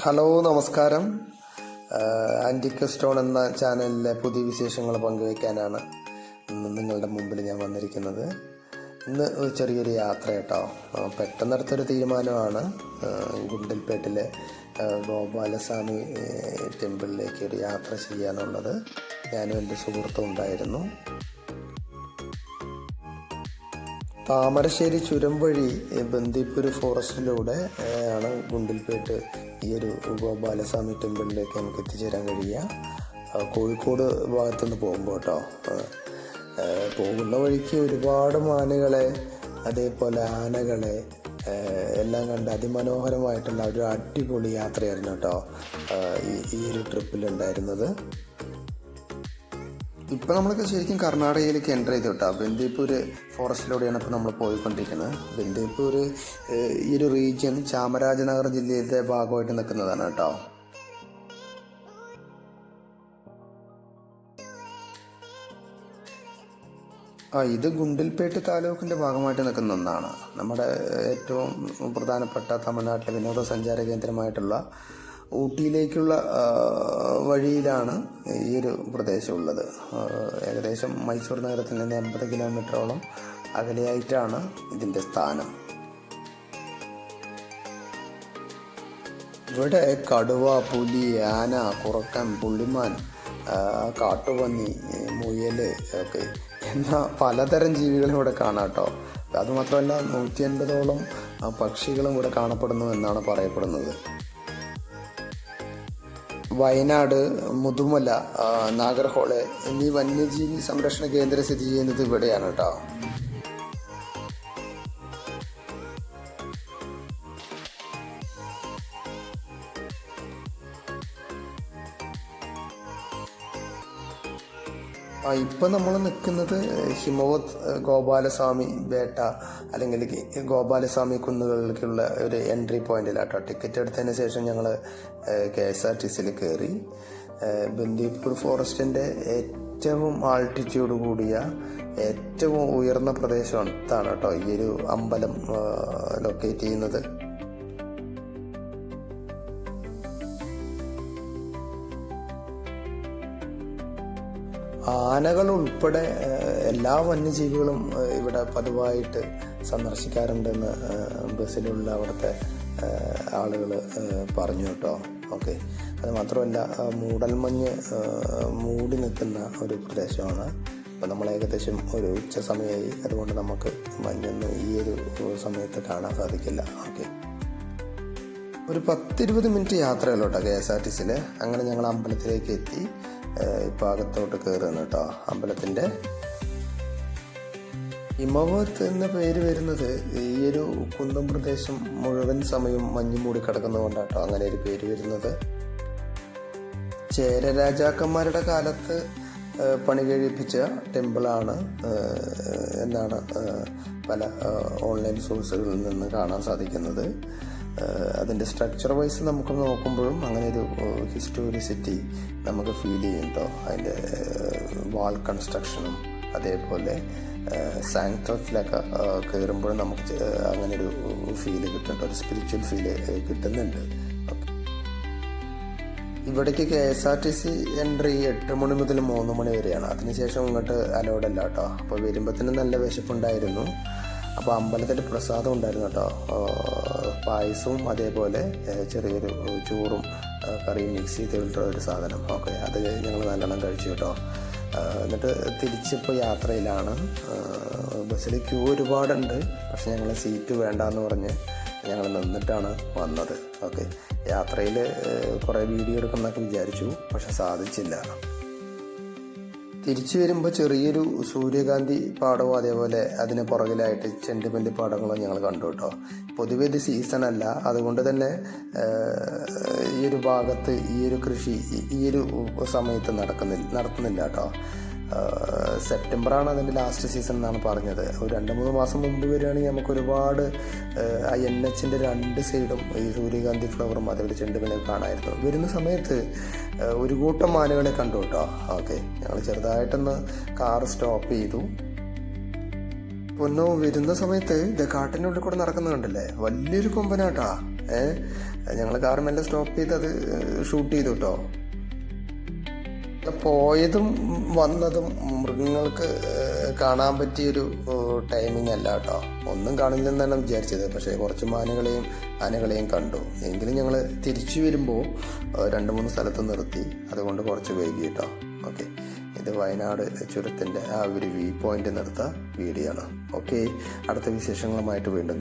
Hello നമസ്കാരം. ആന്റിക്ക stone എന്ന ചാനലിലെ പുതിയ വിശേഷങ്ങൾ പങ്കുവയ്ക്കാനാണ് ഇന്ന് നിങ്ങളുടെ മുമ്പിൽ ഞാൻ വന്നിരിക്കുന്നത്. ഇന്ന് ഒരു ചെറിയൊരു യാത്ര കേട്ടോ. പെട്ടെന്നടുത്തൊരു തീരുമാനമാണ്. ഗുണ്ടൽപേട്ടിലെ ഗോപാലസ്വാമി ടെമ്പിളിലേക്ക് ഒരു യാത്ര ചെയ്യാനുള്ളത്. ഞാനും എന്റെ സുഹൃത്തും ഉണ്ടായിരുന്നു. താമരശ്ശേരി ചുരം വഴി ബന്ദിപ്പൂർ ഫോറസ്റ്റിലൂടെ ആണ് ഗുണ്ടിൽപേട്ട് ഈ ഒരു ഗോപാലസ്വാമി ടെമ്പിളിലേക്ക് നമുക്ക് എത്തിച്ചേരാൻ കഴിയുക. കോഴിക്കോട് ഭാഗത്തുനിന്ന് പോകുമ്പോൾ കേട്ടോ പോകുന്ന വഴിക്ക് ഒരുപാട് മാനുകളെ അതേപോലെ ആനകളെ എല്ലാം കണ്ട് അതിമനോഹരമായിട്ടുള്ള ഒരു അടിപൊളി യാത്രയായിരുന്നു കേട്ടോ ഈ ഒരു ട്രിപ്പിലുണ്ടായിരുന്നത് ഇപ്പൊ നമ്മളൊക്കെ ശരിക്കും കർണാടകയിലേക്ക് എന്റർ ചെയ്തു കേട്ടോ ബന്ദിപ്പൂർ ഫോറസ്റ്റിലൂടെയാണ് ഇപ്പോൾ നമ്മൾ പോയിക്കൊണ്ടിരിക്കുന്നത്. ബന്ദിപ്പൂർ ഈ ഒരു റീജിയൻ ചാമരാജനഗർ ജില്ലയിലെ ഭാഗമായിട്ട് നിൽക്കുന്നതാണ് കേട്ടോ. ആ ഇത് ഗുണ്ടിൽപേട്ട് താലൂക്കിന്റെ ഭാഗമായിട്ട് നിൽക്കുന്ന ഒന്നാണ്. നമ്മുടെ ഏറ്റവും പ്രധാനപ്പെട്ട തമിഴ്നാട്ടിലെ വിനോദസഞ്ചാര കേന്ദ്രമായിട്ടുള്ള ഊട്ടിയിലേക്കുള്ള വഴിയിലാണ് ഈ ഒരു പ്രദേശം ഉള്ളത് ഏകദേശം മൈസൂർ നഗരത്തിൽ നിന്ന് എൺപത് കിലോമീറ്ററോളം അകലെയായിട്ടാണ് ഇതിന്റെ സ്ഥാനം. ഇവിടെ കടുവ പുലി ആന കുറക്കൻ പുള്ളിമാൻ കാട്ടുപന്നി മുയൽ ഒക്കെ എന്ന പലതരം ജീവികളും ഇവിടെ കാണാം കേട്ടോ. അതുമാത്രമല്ല നൂറ്റി അൻപതോളം പക്ഷികളും ഇവിടെ കാണപ്പെടുന്നു എന്നാണ് പറയപ്പെടുന്നത്. വയനാട് മുതുമല നാഗർഹോൾ എന്നീ വന്യജീവി സംരക്ഷണ കേന്ദ്രം സ്ഥിതി ചെയ്യുന്നത് ഇവിടെയാണ് കേട്ടോ. ആ ഇപ്പം നമ്മൾ നിൽക്കുന്നത് ഹിമവത് ഗോപാലസ്വാമി ബേട്ട അല്ലെങ്കിൽ ഗോപാലസ്വാമി കുന്നുകളിലേക്കുള്ള ഒരു എൻട്രി പോയിന്റിലാട്ടോ ടിക്കറ്റ് എടുത്തതിന് ശേഷം ഞങ്ങൾ കെ എസ് ആർ ടി സിയിൽ കയറി ബന്ദിപ്പൂർ ഫോറസ്റ്റിന്റെ ഏറ്റവും ആൾട്ടിറ്റ്യൂഡ് കൂടിയ ഏറ്റവും ഉയർന്ന പ്രദേശത്താണ് കേട്ടോ ഈ ഒരു അമ്പലം ലൊക്കേറ്റ് ചെയ്യുന്നത്. ആനകൾ ഉൾപ്പെടെ എല്ലാ വന്യജീവികളും ഇവിടെ പതിവായിട്ട് സന്ദർശിക്കാറുണ്ടെന്ന് ബസ്സിലുള്ള അവിടുത്തെ ആളുകൾ പറഞ്ഞു കേട്ടോ. ഓക്കെ. അത് മാത്രമല്ല മൂടൽമഞ്ഞ് മൂടി നിൽക്കുന്ന ഒരു പ്രദേശമാണ്. അപ്പം നമ്മൾ ഏകദേശം ഒരു ഉച്ച സമയമായി അതുകൊണ്ട് നമുക്ക് മഞ്ഞൊന്നും ഈ ഒരു സമയത്ത് കാണാൻ സാധിക്കില്ല. ഓക്കെ. ഒരു പത്തിരുപത് മിനിറ്റ് യാത്രയല്ലോട്ടോ കെ എസ് ആർ ടി സിയിൽ അങ്ങനെ ഞങ്ങൾ അമ്പലത്തിലേക്ക് എത്തി. ഏഹ് ഭാഗത്തോട്ട് കയറുകയാണ് കേട്ടോ. അമ്പലത്തിന്റെ ഹിമവത്ത് എന്ന പേര് വരുന്നത് ഈ ഒരു കുന്തം പ്രദേശം മുഴുവൻ സമയം മഞ്ഞു മൂടി കിടക്കുന്നതുകൊണ്ടാട്ടോ അങ്ങനെ ഒരു പേര് വരുന്നത്. ചേര രാജാക്കന്മാരുടെ കാലത്ത് പണി കഴിപ്പിച്ച ടെമ്പിളാണ് എന്നാണ് പല ഓൺലൈൻ സോഴ്സുകളിൽ നിന്ന് കാണാൻ സാധിക്കുന്നത്. അതിന്റെ സ്ട്രക്ചർ വൈസ് നമുക്ക് നോക്കുമ്പോഴും അങ്ങനെ ഒരു ഹിസ്റ്റോറിസിറ്റി നമുക്ക് ഫീൽ ചെയ്യും കേട്ടോ അതിന്റെ വാൾ കൺസ്ട്രക്ഷനും അതേപോലെ സാങ്ക്ടത്തിലൊക്കെ കയറുമ്പോഴും നമുക്ക് അങ്ങനെ ഒരു ഫീൽ കിട്ടുന്നുണ്ട്. ഒരു സ്പിരിച്വൽ ഫീൽ കിട്ടുന്നുണ്ട്. ഇവിടേക്ക് K S R T C entry എട്ട് മണി മുതൽ മൂന്ന് മണി വരെയാണ്. അതിനുശേഷം ഇങ്ങോട്ട് അലോഡല്ല കേട്ടോ അപ്പോൾ വരുമ്പോഴത്തേനും നല്ല വിശപ്പുണ്ടായിരുന്നു. അപ്പോൾ അമ്പലത്തിൽ പ്രസാദം ഉണ്ടായിരുന്നു കേട്ടോ. പായസവും അതേപോലെ ചെറിയൊരു ചോറും കറി കറിയും മിക്സ് ചെയ്തിട്ടുള്ള ഒരു സാധനം. ഓക്കെ അത് ഞങ്ങൾ നല്ലോണം കഴിച്ചു കേട്ടോ. എന്നിട്ട് തിരിച്ചിപ്പോൾ യാത്രയിലാണ്. ബസ്സിൽ ക്യൂ ഒരുപാടുണ്ട്. പക്ഷെ ഞങ്ങൾ സീറ്റ് വേണ്ടാന്ന് പറഞ്ഞ് ഞങ്ങൾ നിന്നിട്ടാണ് വന്നത്. ഓക്കെ യാത്രയിൽ കുറേ വീഡിയോ എടുക്കണമെന്നൊക്കെ വിചാരിച്ചു. പക്ഷെ സാധിച്ചില്ല. തിരിച്ചു വരുമ്പോൾ ചെറിയൊരു സൂര്യകാന്തി പാടവും അതേപോലെ അതിന് പുറകിലായിട്ട് ചെണ്ടുമല്ലി പാടങ്ങളും ഞങ്ങൾ കണ്ടു കേട്ടോ. പൊതുവെ ഇത് സീസൺ അല്ല. അതുകൊണ്ട് തന്നെ ഈ ഒരു ഭാഗത്ത് ഈ ഒരു കൃഷി ഈ- ഒരു സമയത്ത് നടക്കുന്നില്ല നടത്തുന്നില്ല കേട്ടോ. സെപ്റ്റംബറാണ് അതിന്റെ ലാസ്റ്റ് സീസൺ എന്നാണ് പറഞ്ഞത്. ഒരു രണ്ട് മൂന്ന് മാസം മുമ്പ് വരികയാണെങ്കിൽ നമുക്ക് ഒരുപാട് ആ എൻ എച്ചിന്റെ രണ്ട് സൈഡും ഈ സൂര്യകാന്തി ഫ്ലവറും അതേപോലെ ചെണ്ടുമല്ലിയും കാണായിരുന്നു വരുന്ന സമയത്ത് ഒരു കൂട്ടം മാനുകളെ കണ്ടു കേട്ടോ. ഓക്കെ ഞങ്ങൾ ചെറുതായിട്ടൊന്ന് കാർ സ്റ്റോപ്പ് ചെയ്തു. പൊന്നോ വരുന്ന സമയത്ത് ഇത് കാട്ടിനുള്ളിൽ കൂടെ നടക്കുന്നത് കണ്ടില്ലേ? വലിയൊരു കൊമ്പനാട്ടാ. ഏഹ് ഞങ്ങൾ കാർ മെല്ലെ സ്റ്റോപ്പ് ചെയ്ത് അത് ഷൂട്ട് ചെയ്തു കേട്ടോ. പോയതും വന്നതും മൃഗങ്ങൾക്ക് കാണാൻ പറ്റിയൊരു ടൈമിംഗ് അല്ല കേട്ടോ. ഒന്നും കാണില്ലെന്നാണ് വിചാരിച്ചത്. പക്ഷേ കുറച്ച് മാനുകളെയും ആനകളെയും കണ്ടു. എങ്കിലും ഞങ്ങൾ തിരിച്ചു വരുമ്പോൾ രണ്ട് മൂന്ന് സ്ഥലത്ത് നിർത്തി. അതുകൊണ്ട് കുറച്ച് വൈകി കേട്ടോ. ഓക്കെ. ഇത് വയനാട് ചുരത്തിന്റെ ആ ഒരു വ്യൂ പോയിന്റ് നിർത്ത. വീഡിയോ ആണ്. ഓക്കെ. അടുത്ത വിശേഷങ്ങളുമായിട്ട് വീണ്ടും